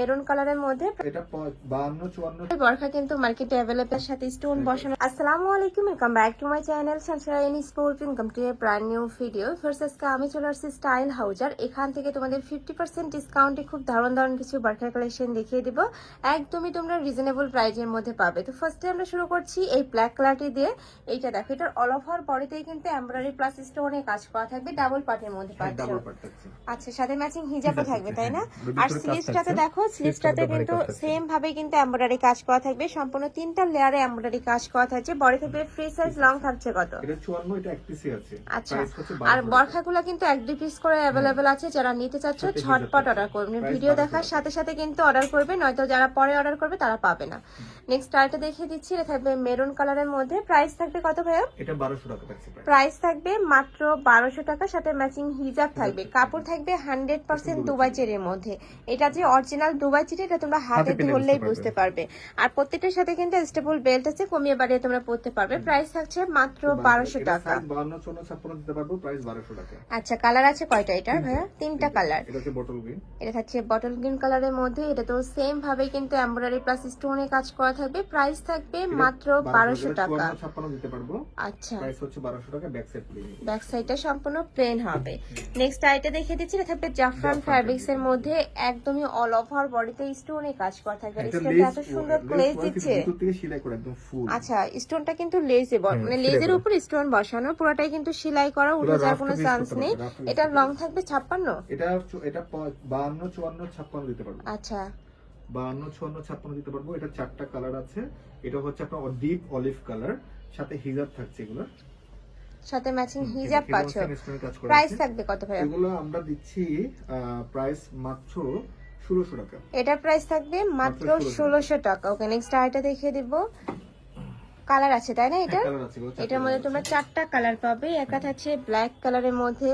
Maroon কালারের মধ্যে। এটা বরখা কিন্তু মার্কেটে অ্যাভেলেবল সাথে স্টোন বসানো। আসসালামু আলাইকুম welcome back to my channel sunshine sport welcome to a brand new video first আজকে আমি চলে আসছি স্টাইল হাউজার এখান থেকে তোমাদের ফিফটি পার্সেন্ট ডিসকাউন্টে খুব দারুণ দারুণ কিছু বার্খার কালেকশন দেখিয়ে দিব। একদমই তোমরা রিজনেবল প্রাইজের মধ্যে পাবে। তো ফার্স্টে আমরা শুরু করছি এই ব্ল্যাক কালারটি দিয়ে। এইটা দেখো এটার অল ওভার বডিতেই কিন্তু এমব্রয়ডারি প্লাস স্টোনে কাজ করা থাকবে ডাবল পার্টের মধ্যে পাচ্ছ। ডাবল আচ্ছা সাথে ম্যাচিং হিজাবও থাকবে তাই না? হ্যাঁ। আর স্লিভসটাতে দেখো স্লিভসটাতে কিন্তু। সেম ভাবে কিন্তু এমব্রয়ডারি কাজ করা থাকবে। সম্পূর্ণ তিনটা লেয়ারে এমব্রয়ডারি কাজ করা থাকছে। বডি থাকবে ফ্রি সাইজ লং থাকছে কত? এটা চুয়ান্ন এটা এক পিসি আছে। আচ্ছা। আর 12 বরখাগুলো কিন্তু এক দুই পিস করে অ্যাভেলেবেল আছে। যারা নিতে চাচ্ছ ঝটপট অর্ডার করবে। ভিডিও দেখার সাথে সাথে কিন্তু অর্ডার করবে। নয়তো যারা পরে অর্ডার করবে তারা পাবে না। নেক্সট আরেকটা দেখিয়ে দিচ্ছি। এটা থাকবে মেরুন কালারের মধ্যে। প্রাইস থাকবে কত ভাইয়া? এটা বারোশো টাকা থাকছে প্রাইস থাকবে মাত্র বারোশো টাকা। সাথে ম্যাচিং হিজাব থাকবে। কাপড় থাকবে হান্ড্রেড পার্সেন্ট দুবাই চেরির মধ্যে। এটা যে অরিজিনাল দুবাই চেরি এটা তোমরা হাতে ধরলেই বুঝতে পারবে। আর প্রত্যেকটার সাথে কিন্তু স্টেবল বেল্ট আছে কমিয়ে বাড়িয়ে তোমরা পড়তে পারবে। প্রাইস থাকছে মাত্র বারোশো টাকা। আচ্ছা কালার আছে কয়টা এটার ভাইয়া? তিনটা কালার এটা এটা থাকছে বটল গ্রিন কালারের মধ্যে। এটা তো সেম ভাবে কিন্তু এমব্রয়ডারি প্লাস স্টোনে কাজ করা থাকবে। প্রাইস থাকবে মাত্র বারোশো টাকা। আচ্ছা। প্রাইস হচ্ছে বারোশো টাকা ব্যাক সাইড ব্যাক সাইডটা সম্পূর্ণ প্লেন হবে। নেক্সট আইটা দেখিয়ে দিচ্ছি এটা থাকবে জাফরান ফ্যাব্রিক্স এর মধ্যে। একদমই অল ওভার বডিতে স্টোনে কাজ করা এটা স্টোনটা এত সুন্দর গ্লেজ দিচ্ছে থেকে আচ্ছা স্টোনটা কিন্তু লেজে মানে লেজের উপর স্টোন বসানো পুরোটাই কিন্তু সেলাই করা উঠে যাওয়ার কোনো চান্স নেই। এটা লং থাকবে ছাপ্পান্ন? এটা এটা বাহান্ন চুয়ান্ন ছাপ্পান্ন দিতে পারব। আচ্ছা। বাহান্ন চুয়ান্ন ছাপ্পান্ন দিতে পারব। এটা চারটা কালার আছে। এটা হচ্ছে আপনার ডিপ অলিভ কালার সাথে হিজাব থাকছে এগুলো সাথে ম্যাচিং হিজাব পাচ্ছ প্রাইস থাকবে কত ভাইয়া? এগুলো আমরা দিচ্ছি প্রাইস মাত্র ষোলোশো টাকা। এটার প্রাইস থাকবে মাত্র মাত্র 1600 ষোলোশো টাকা। ওকে নেক্সট আরেকটা দেখিয়ে দিব। কালার আছে তাই না এটা? চারটা এটার মধ্যে তোমরা চারটা কালার পাবে একটা থাকছে ব্ল্যাক কালারের মধ্যে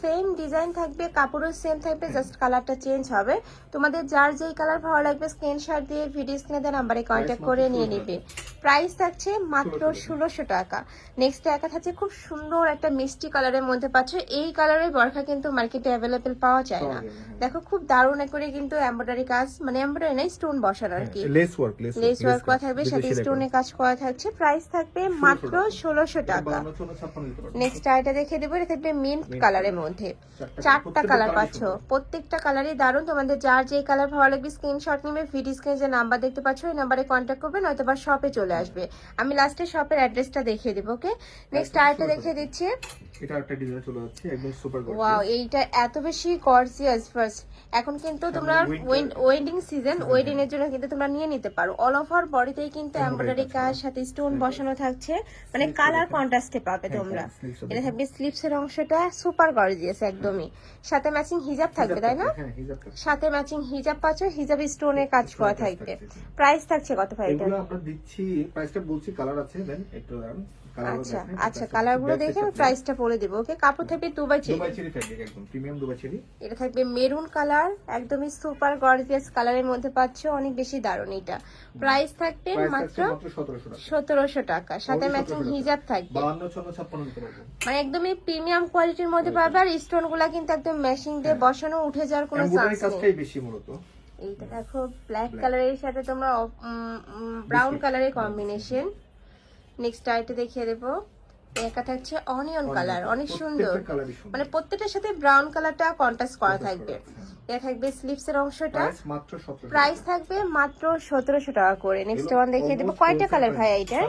সেম ডিজাইন থাকবে কাপড়ও সেম থাকবে জাস্ট কালারটা চেঞ্জ হবে। তোমাদের যার যেই কালার ভালো লাগবে স্ক্রিনশট দিয়ে ভিডিও স্ক্রিনে দেওয়া নাম্বারে কন্ট্যাক্ট করে নিয়ে 16 নিবে। প্রাইস থাকছে মাত্র 16 ষোলোশো টাকা। নেক্সট একা থাকছে খুব সুন্দর একটা মিষ্টি কালারের মধ্যে পাচ্ছ। এই কালারের বরখা কিন্তু মার্কেটে অ্যাভেলেবেল পাওয়া যায় না। হ্যাঁ। দেখো খুব দারুণ করে কিন্তু এমব্রয়ডারি কাজ মানে এমব্রয়ডারি নাই স্টোন বসানো আর কি। লেস ওয়ার্ক লেস ওয়ার্ক করা থাকবে সাথে স্টোনে কাজ করা থাকছে। প্রাইস থাকবে মাত্র ষোলোশো টাকা। নেক্সট আইটা দেখে দেবো এটা থাকবে মিন্ট কালারের মধ্যে। চারটা কালার পাচ্ছ। প্রত্যেকটা কালারই দারুণ। তোমাদের যার যেই কালার ভালো লাগবে স্ক্রিনশট নিবে ভিডিও স্ক্রিনে যে নাম্বার দেখতে পাচ্ছ ওই নাম্বারে কন্ট্যাক্ট করবে নয়তো বা শপে চলে আসবে। আমি লাস্টে শপের অ্যাড্রেসটা দেখিয়ে দেবো ওকে নেক্সট সুন্দর। দেখিয়ে দিচ্ছি। এটা একটা ডিজাইন চলে যাচ্ছে একদম সুপার ওয়াও এইটা এত বেশি গর্জিয়াস ফার্স্ট এখন কিন্তু তোমরা ওয়েডিং সিজন ওয়েডিং এর জন্য কিন্তু তোমরা নিয়ে নিতে পারো। অল ওভার বডিতেই কিন্তু এমব্রয়ডারি কাজ সাথে স্টোন বসানো থাকছে। মানে কালার কন্ট্রাস্টে পাবে তোমরা। হ্যাঁ, sleeves ও এটা থাকবে স্লিপস এর অংশটা সুপার গর্জিয়াস একদমই। সাথে ম্যাচিং হিজাব থাকবে তাই না? হ্যাঁ। সাথে ম্যাচিং হিজাব পাচ্ছ হিজাব স্টোনের কাজ করা থাকবে। প্রাইস থাকছে কত ভাই এটা? আমরা দিচ্ছি প্রাইসটা বলছি কালার আছে দেন একটু দাঁড়ান। আচ্ছা আচ্ছা কালারগুলো দেখে আমি প্রাইসটা বলে দেবো ওকে? কাপড় থাকবে Dubai cherry Dubai cherry fabric একদম। প্রিমিয়াম দুবাই চেরি এটা থাকবে মেরুন কালার একদমই সুপার গর্জিয়াস কালারের মধ্যে পাচ্ছ অনেক বেশি দারুণ এটা। প্রাইস থাকবে মাত্র 1700 টাকা। সাথে ম্যাচিং হিজাব থাকবে। 52 54 56 মানে একদমই প্রিমিয়াম কোয়ালিটির মধ্যে পাবে আর স্টোনগুলা কিন্তু একদম মেশিং দিয়ে বসানো উঠে যাওয়ার কোনো চান্স নেই। বেশি মূলত। এইটা দেখো ব্ল্যাক কালারের সাথে তোমরা ব্রাউন কালারের কম্বিনেশন নেক্সট আইটে দেখিয়ে দেবো। একা থাকছে অনিয়ন কালার অনেক সুন্দর। মানে প্রত্যেকটার সাথে ব্রাউন কালারটা কন্ট্রাস্ট করা থাকবে। এটা থাকবে স্লিপস এর অংশটা। প্রাইস মাত্র 1700 প্রাইস থাকবে মাত্র সতেরোশো টাকা করে। নেক্সট ওয়ান দেখিয়ে দেবো। কয়টা কালার ভাই কালার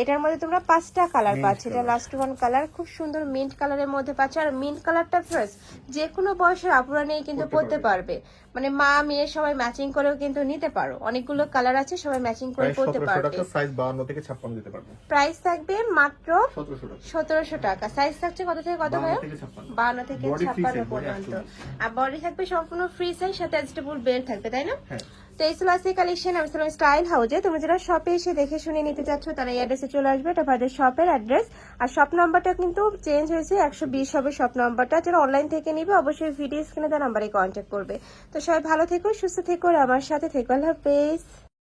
এটার মধ্যে তোমরা পাঁচটা কালার পাচ্ছ। এটা। লাস্ট ওয়ান কালার খুব সুন্দর মিন্ট কালারের মধ্যে পাচ্ছ। আর মিন্ট কালারটা ফার্স্ট যে কোনো বয়সের আপুরা নিয়ে কিন্তু পরতে পারবে। মানে মা মেয়ে সবাই ম্যাচিং করেও কিন্তু নিতে পারো। অনেকগুলো কালার আছে সবাই ম্যাচিং করে পরতে পারবে। টাকা সাইজ 52 থেকে 56 দিতে পারব। প্রাইস থাকবে মাত্র 1700 টাকা সতেরোশো টাকা। সাইজ থাকছে কত থেকে কত 52 ভাই থেকে 56 বান্ন থেকে ছাপ্পান্ন পর্যন্ত। আর বডি থাকবে সম্পূর্ণ ফ্রি সাইজ সাথে অ্যাডজাস্টেবল বেল্ট থাকবে তাই না? হ্যাঁ। তো এই ছিল আজকে কালেকশন আমি ছিলাম স্টাইল হাউজে তুমি যারা শপে এসে দেখে শুনে নিতে চাচ্ছ তারা এই অ্যাড্রেসে চলে আসবে। এটা শপের অ্যাড্রেস আর শপ নাম্বারটা কিন্তু চেঞ্জ হয়েছে একশো বিশ হবে শপ নাম্বারটা যারা অনলাইন থেকে নিবে অবশ্যই ভিডিও স্ক্রিনে তার নাম্বারে কন্ট্যাক্ট করবে। তো সবাই ভালো থেকো সুস্থ থেকো আর আমার সাথে থেকো। আল্লাহ হাফেজ।